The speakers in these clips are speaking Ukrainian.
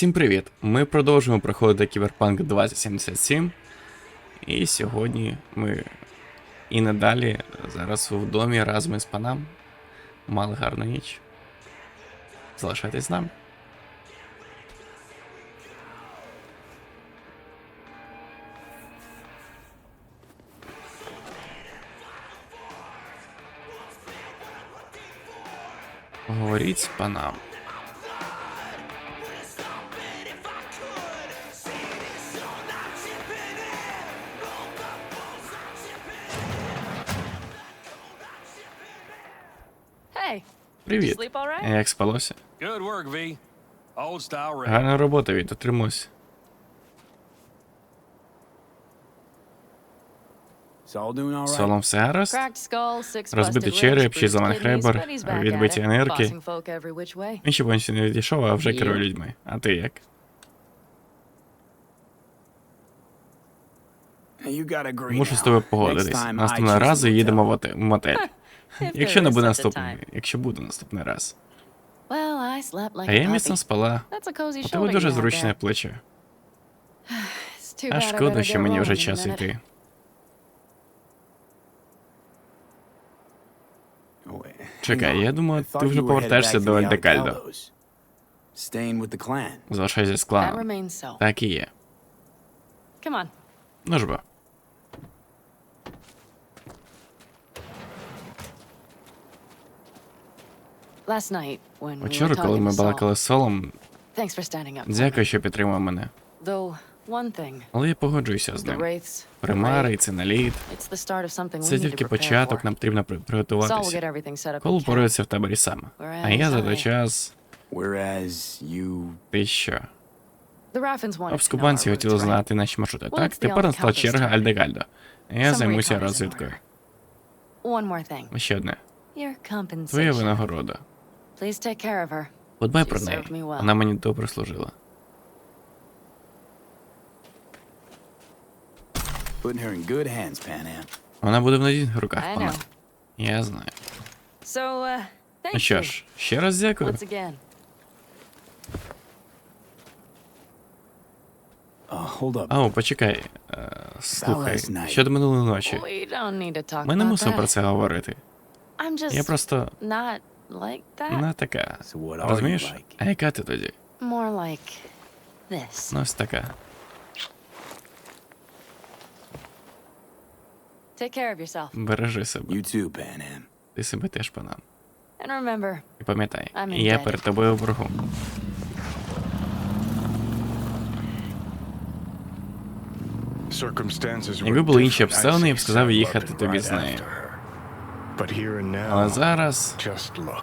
Всім привіт! Ми продовжуємо проходити Кіберпанк 2077. І сьогодні ми і надалі зараз в домі разом із панам. Мали гарну ніч. Залишайтесь з нами. Говоріть з панам. Привіт. Як спалося? Гарна робота, від дотримуйся. Солом все гаразд? Розбитий череп, шість bruised зламаних kidneys, ребер, but he's back відбиті way. Він ще повністю не відійшов, а вже керує людьми. А ти як? Мушу з тобою погодитись. Наступного разу їдемо в мотель. Якщо не буде наступний. Якщо буде наступний раз. Well, I slept like А a я міцно спала. That's a cozy У тебе дуже зручне плече. It's too А bad I шкода, що мені вже час йти. Oh, Чекай, я думаю, ти вже повертаєшся до Альдекальдо. Залишайся з кланом. Так і є. Ну ж бо. Вчора, коли ми балакали з Солом, thanks for standing up. for дякую, що підтримав мене. Though, one thing, Але я погоджуюся з ним. Примари, і це наліт. it's the start of something we Це тільки початок, нам потрібно приготуватися. everything set up Кол упорається в таборі саме. А я за той час. Ти що? Обскубанці хотіли знати наші маршрути. Так, тепер настала черга. Альдегальдо. Я займуся розвідкою. order. One more thing. Ще одне. Твоя винагорода. Подбай про неї. served me well. Вона мені добре служила. Вона буде в надійних руках, I пане. Я знаю. Uh, Ну що ж, ще раз дякую. Up. Ау, почекай. Е, Слухай, night. щодо минулої ночі. Ми не мусимо про це говорити. Я просто like that. не така. So what Розумієш? like? А яка ти тоді? More like this. Ну ось така. Take care of yourself. Бережи себе. You too, Pan Am. Ти себе теж панам. And remember, І пам'ятай, I'm я indebted. перед тобою в боргу. Якби були інші обставини, я б сказав їхати тобі з нею. Але зараз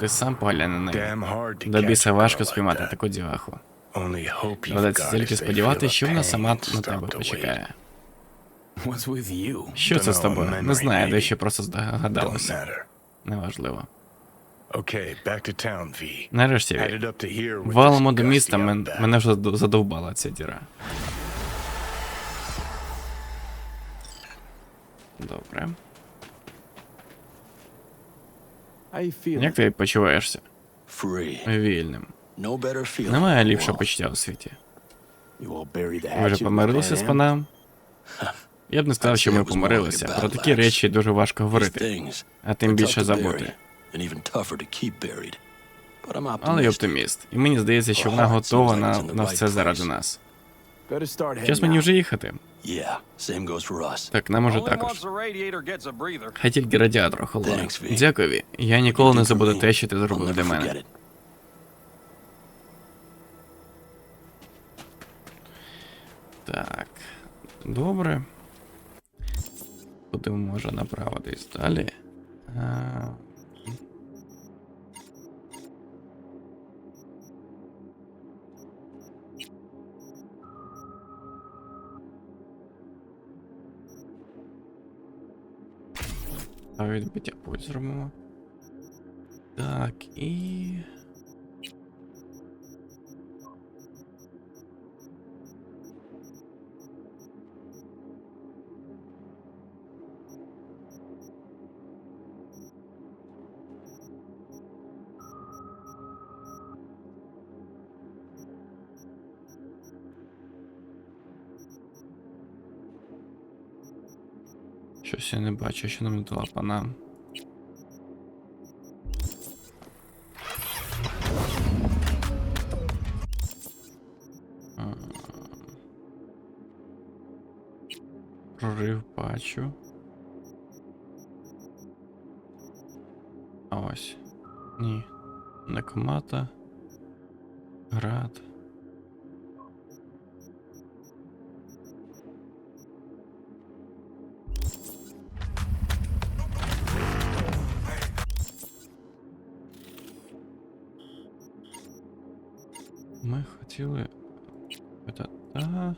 ти сам поглянь на неї. До біса важко спіймати таку діваху. Доведеться тільки сподіватися, що вона сама на тебе почекає. Що це з тобою? Не знаю, дещо просто здогадалося. Неважливо. Нарешті валимо до міста, мен- мене вже задовбала ця діра. Добре. Як ти почуваєшся? Вільним. Немає ліпшого почуття у світі. Ви вже помирилися з панам? Я б не сказав, що ми помирилися. Про такі речі дуже важко говорити, а тим більше забути. Але я оптиміст. І мені здається, що вона готова на, на все заради нас. Час мені вже їхати. Yeah, same goes for us. Так, нам уже Only також. once the radiator gets a breather. Хай тільки радіатор охолоне. Thanks, V. Дякую, Ві. Я ніколи не You do забуду for me. те, що ти I'll зробив never для forget мене. it. Так. Добре. Куди може направитись далі? А... відбиття Ось зробимо. Так, і. Щось не бачу, що нам дала панам. А. Прорив бачу. А ось. Ні. Некомата. Град. Ми хотіли. Та. та.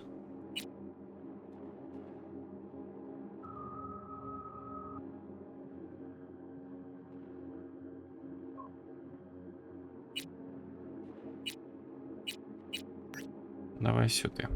Давай сюди.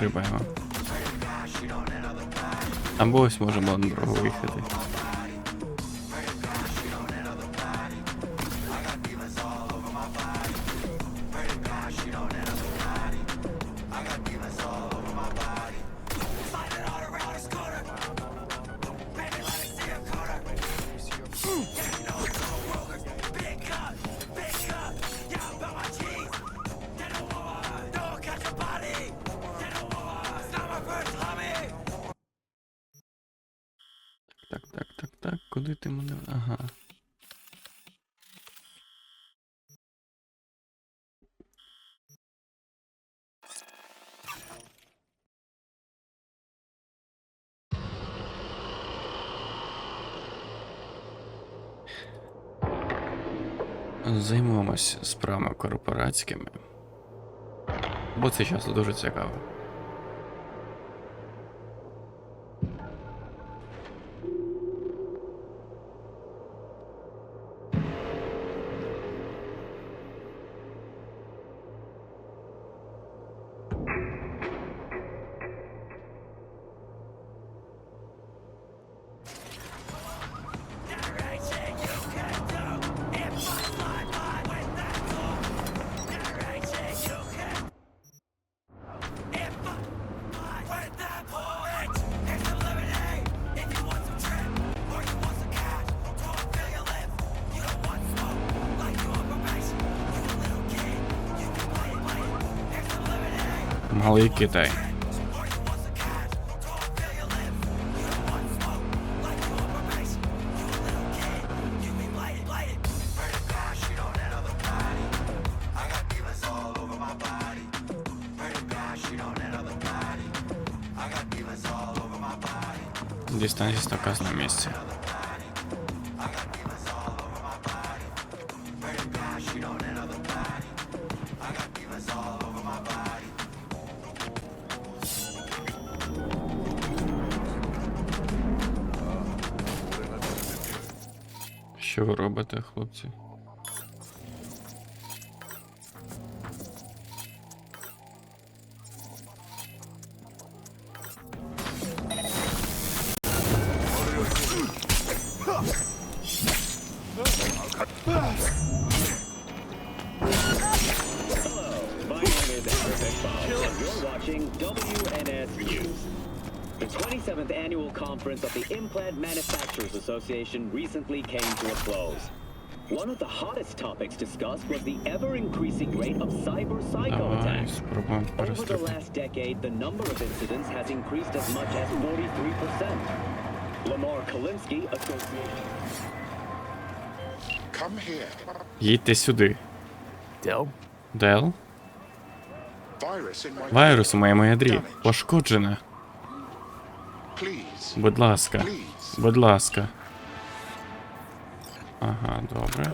Пострибаємо. Або ось можемо на дорогу виїхати. Куди ти мене. Ага. Займемось справами корпоратськими. Бо це часто дуже цікаво. Малий Китай. Дистанція ставка на місці. News. The 27th annual conference of the Implant Manufacturers Association recently came to a close. One of the hottest topics discussed was the ever-increasing rate of cyber psycho attacks. Over the last decade, the number of incidents has increased as much as 43%. Lamar Kalinsky, Association. Come here. Їдьте сюди. Dell? Дел? Virus in my Вірус у моєму ядрі. Пошкоджене. Please. Будь ласка. Будь ласка. Ага, добре.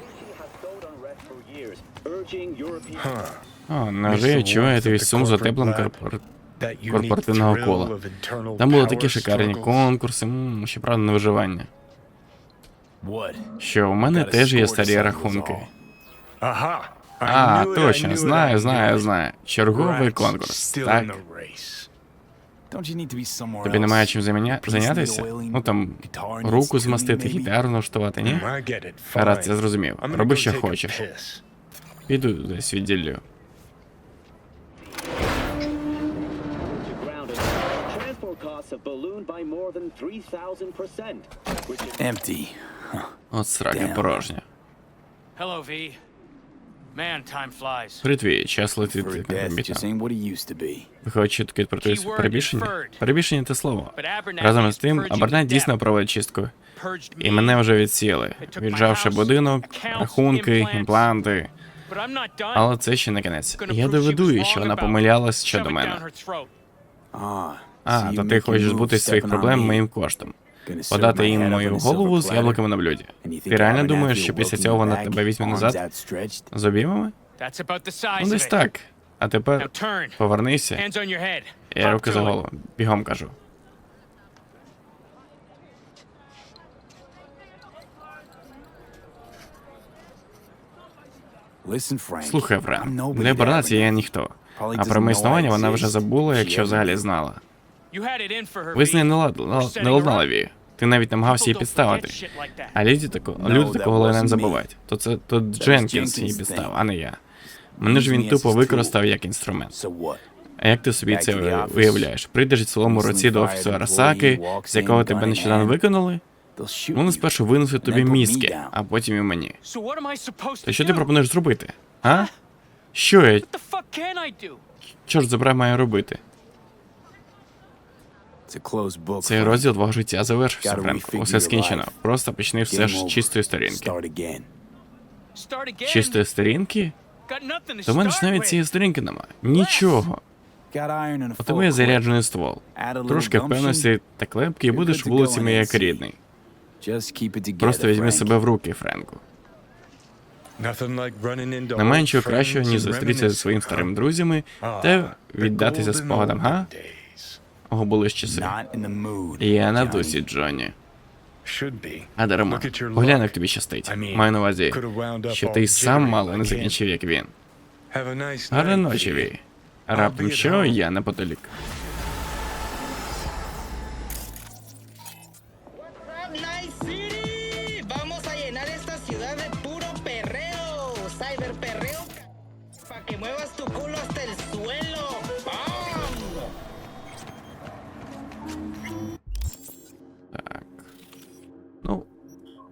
О, я чую твій сум за теплим корпор... корпоративного кола. Там були такі шикарні конкурси, м, ще правда на виживання. Що у мене теж є старі рахунки. Ага. А, точно, знаю, знаю, знаю. Черговий конкурс. Так. Don't you need to be somewhere Тобі немає чим зайнятися? Ну там руку змастити, гітару налаштувати, ні? Гаразд, я зрозумів. Роби, що хочеш. Піду десь відділю. To ground and transport costs have ballooned by more than 3,000%, which is Empty. От срака порожня. Hello, V. Man, time flies. Привіт, час For летить непомітно. ain't what it used to be. Виходить, чітко відпротується перебільшення? Перебільшення те слово. Разом з тим, Абернет дійсно проводить чистку. І мене вже відсіли, віджавши будинок, рахунки, імпланти. Але це ще не кінець. Я доведу їй, що вона помилялась щодо мене. Ah, А, то ти хочеш збути своїх проблем моїм коштом. Подати їм мою голову з яблуками на блюді. Ти реально думаєш, що після цього вона тебе візьме назад? З обіймами? Ну десь так. А тепер повернися. Я руки за голову. Бігом кажу. Слухай, Френ, для Барнаці я ніхто. А про моє існування вона вже забула, якщо взагалі знала. Ви з нею не лад- лад- не ладнала Ві. Ти навіть намагався її підставити. А люди тако, люди такого не забувають. То це то Дженкінс її підстав, а не я. Мене ж він тупо використав як інструмент. А як ти собі це виявляєш? Прийдеш в цілому році до офісу Арасаки, з якого тебе нещодавно виконали, вони спершу винесуть тобі мізки, а потім і мені. Та що ти пропонуєш зробити? А? Що я, do? чорт забирай, маю робити? Цей розділ твого життя завершився, Френк. Усе скінчено. Просто почни все ж з чистої сторінки. Чистої сторінки? В мене ж навіть цієї сторінки нема. Нічого. У тебе є заряджений ствол. Трошки впевненості та клепки і будеш вулицями як рідний. Just keep it together, Просто візьми себе в руки, Френку. Немає нічого кращого, ніж зустрітися зі своїми старими друзями Ah, та віддатися спогадам, га? Old були ж часи. Я на в дусі, Джонні. А дарма. Глянь, Поглянь, як тобі щастить. Маю на увазі, що ти сам мало не закінчив, як він. Гарної ночі, Ві. Раптом що, я неподалік.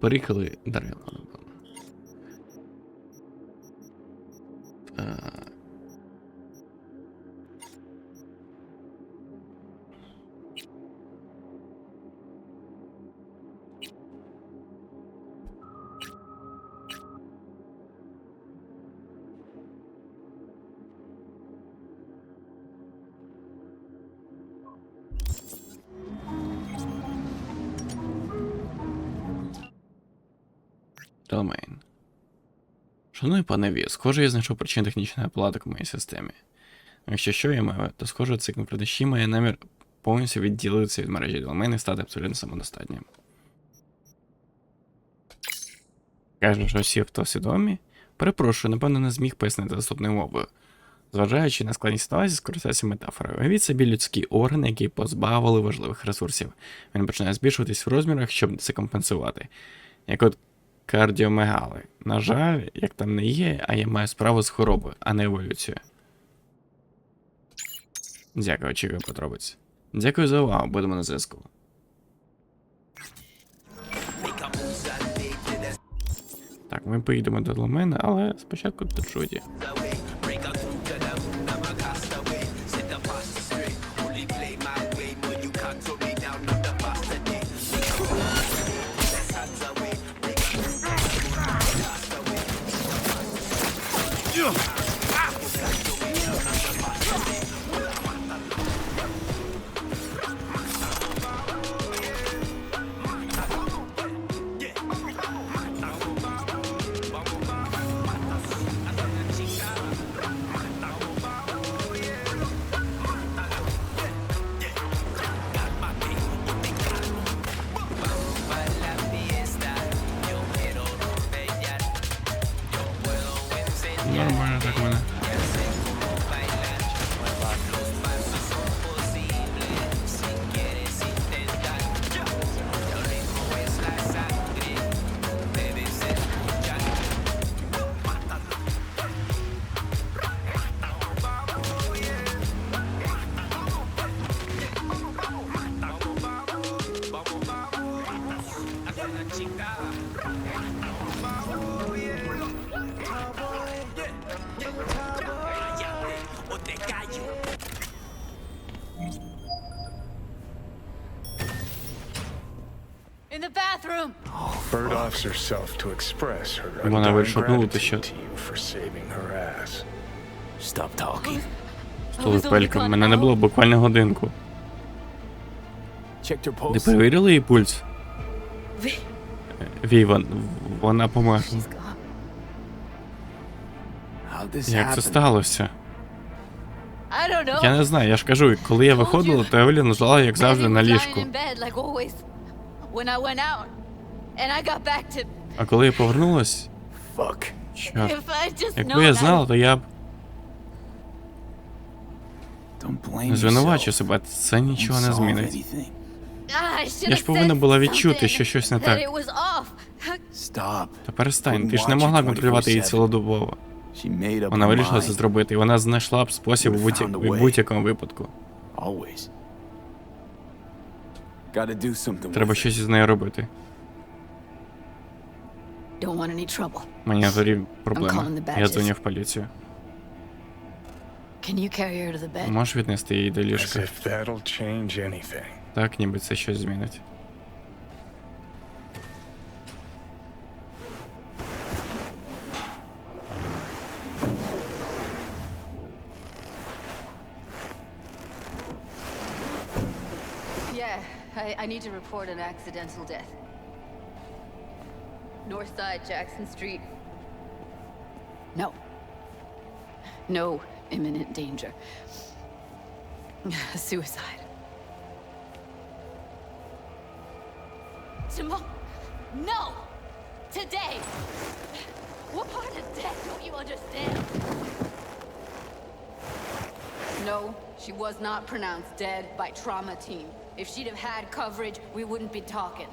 Приїхали далі. Шановний пане Ві, схоже, я знайшов причину технічної оплаток у моїй системі. Якщо що я маю, то схоже, цикл продажі має намір повністю відділитися від мережі домен і стати абсолютно самодостатнім. Каже, що всі хто свідомі? Перепрошую, напевно, не зміг пояснити доступною мовою. Зважаючи на складність ситуації, скористаюся метафорою. Уявіть собі людський орган, який позбавили важливих ресурсів. Він починає збільшуватись в розмірах, щоб це компенсувати. Як от кардіомегали. На жаль, як там не є, а я маю справу з хворобою, а не еволюцією. Дякую, очікую подробиць. Дякую за увагу, будемо на зв'язку. Так, ми поїдемо до Ломена, але спочатку до Джуді. Bird herself to express her undying gratitude що- to you for saving her ass. Stop talking. Столипелька, мене не було буквально годинку. Pulse. перевірили її пульс? Ві- Вій, вон- вона померла. Як це сталося? Я не знаю, я ж кажу, коли я виходила, то Евелін лежала, як завжди, на ліжку. А коли я повернулась, чорт, If I just якби я знала, то я б Don't не yourself. себе. Це нічого не змінить. Я ж повинна була відчути, що щось не так. Та перестань, ти ж не могла контролювати її цілодобово. Вона вирішила це зробити, і вона знайшла б спосіб у будь-якому випадку. Треба щось із нею робити. Don't want any trouble. Мені зорі calling проблема. the Я badges. дзвоню в поліцію. Can you carry her to the bed? Можеш віднести її до As ліжка? if that'll change anything. Так, ніби це щось змінить. Yeah, I, I need to report an accidental death. North side, Jackson Street. No. No imminent danger. Suicide. Tomorrow? No! Today! What part of death don't you understand? No, she was not pronounced dead by trauma team. If she'd have had coverage, we wouldn't be talking.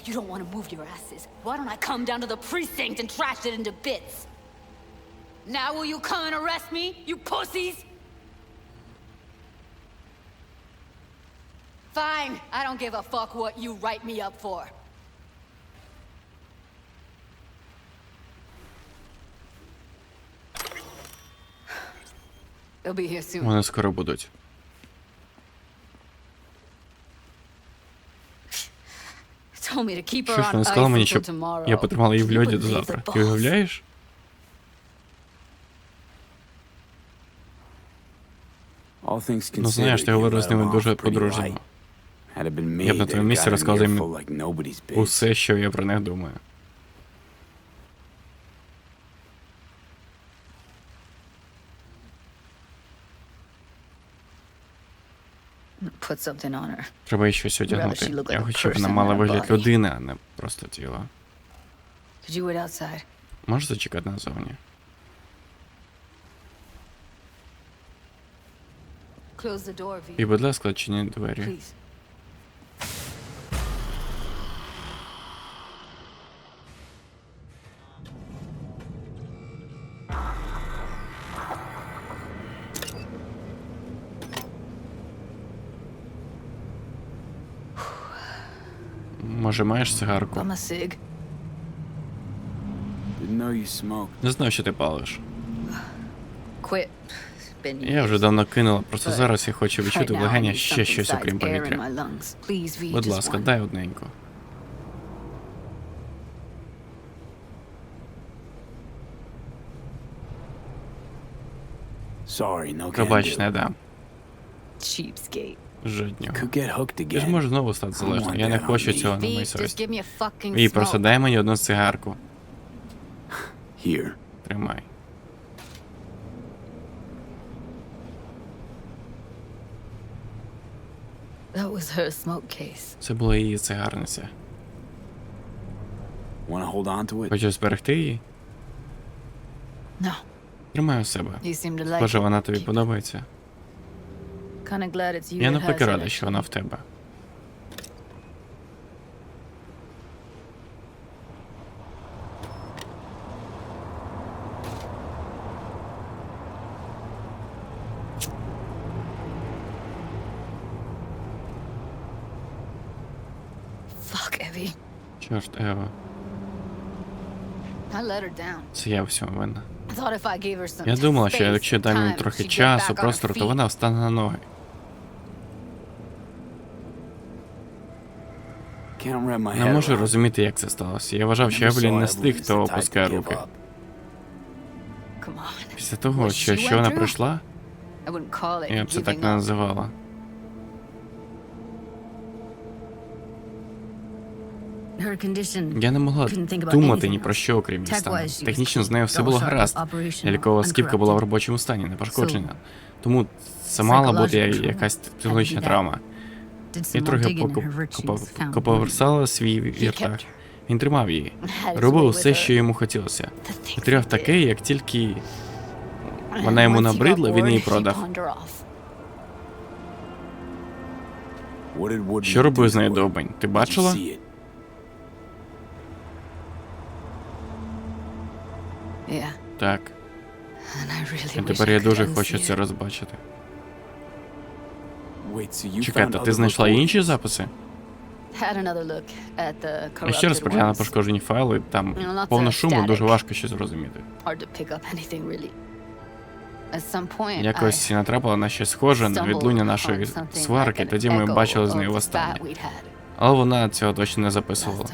And fuck you! If you don't want to move your asses, why don't I come down to the precinct and trash it into bits? Now will you come and arrest me, you pussies? Fine, I don't give a fuck what you write me up for. They'll be here soon. Вони скоро будуть. Що ж вона сказала мені, щоб я потримала її в льоді до завтра. Ти уявляєш? Ну знаєш, ти говорю говорив з ними дуже по-дружньому. light. Had it been Я б на твоєму місці розказав їм. Усе, що я про них думаю. Put something on her. Треба їй щось одягнути. Я хочу, щоб вона мала вигляд людини, а не просто тіла. Можеш зачекати назовні? І, будь ласка, чиніть двері. Може, маєш цигарку? Не знаю, що ти палиш. Я вже давно кинула, просто зараз я хочу відчути в need ще щось окрім повітря. Будь ласка, дай can Пробач, не дам. Cheapskate. Жоднього. Ти ж можеш знову стати залежним. Я не хочу цього на a fucking Вій, просто дай мені одну цигарку. Here. Тримай. That was her smoke case. Це була її цигарниця. Want to hold on to it? Хочу зберегти її? No, Тримай у себе. Схоже, вона тобі подобається. Я навпаки has що вона в тебе. Чорт, Ева, це я всьому винна. Я думала, що якщо дам їй трохи часу, простору, то вона встане на ноги. Не можу розуміти, як це сталося. Я вважав, що Never Евелін не з тих, хто опускає руки. Після того, що, що вона пройшла, I wouldn't call it я б це так не називала. Я не могла думати ні про що, окрім її стану. Технічно з нею все було гаразд. Лікова скіпка була в робочому стані, не пошкоджена. Тому це мала бути якась психологічна травма. І трохи поповерсала свій віртах. Він тримав її. Робив усе, що йому хотілося. Матеріал такий, як тільки вона йому набридла, він її продав. Що робив з нею довбень? Ти бачила? Так. І тепер я дуже хочу це розбачити. Found ти знайшла інші записи? Я ще раз ones. пошкоджені файли, там Ну, повно шуму, дуже важко щось зрозуміти. Якось натрапила на щось схоже на відлуння нашої сварки, тоді ми бачили з нею востаннє. Але вона цього точно не записувала.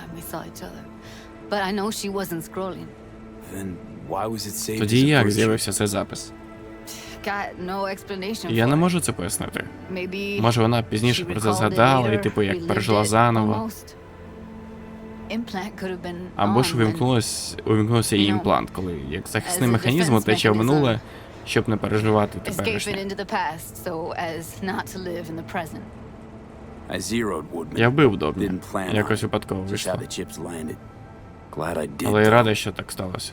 Тоді як з'явився цей запис? Я не можу це пояснити. Може, вона пізніше про це згадала і типу як пережила заново. Або ж увімкнулось, увімкнувся її імплант, коли як захисний механізм утече в минуле, щоб не переживати теперішнє. Я вбив Добні. Якось випадково вийшло. Але я радий, що так сталося.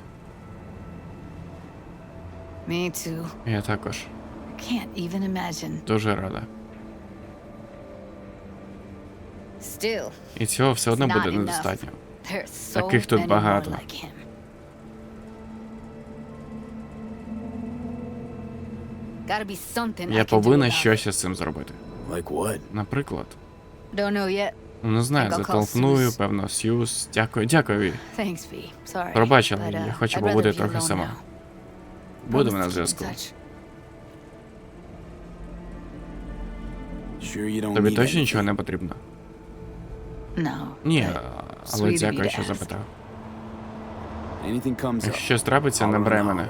Me too. Я також Can't even imagine. дуже рада. Still, І цього все одно буде not enough. недостатньо. there's so Таких тут many more багато. like him. Gotta be something I Я can do повинна about щось із цим зробити. Like what? Наприклад, it. Don't know yet. ну не знаю, I'll call зателефоную, певно, Сьюз. Дякую, дякую. Ві. Thanks, V. Sorry. Пробач, але but, uh, я хочу I'd побути rather be трохи alone сама. now. Будемо на зв'язку. Тобі точно нічого не потрібно? Ні, але дякую, що запитав. Якщо щось трапиться, out. мене.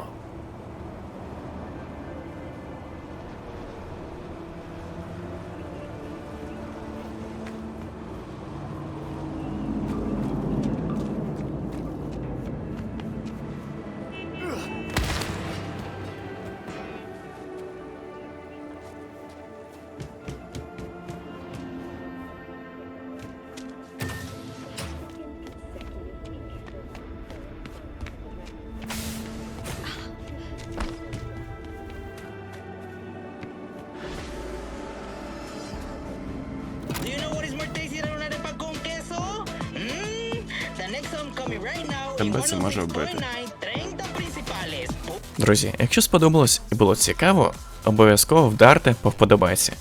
Тебе може вбити. 106.9, 30 principales. Друзі, якщо сподобалось і було цікаво, обов'язково вдарте по вподобайці.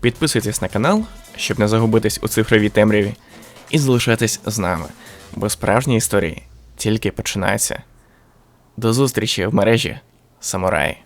Підписуйтесь на канал, щоб не загубитись у цифровій темряві, і залишайтесь з нами, бо справжні історії тільки починаються. До зустрічі в мережі, самураї!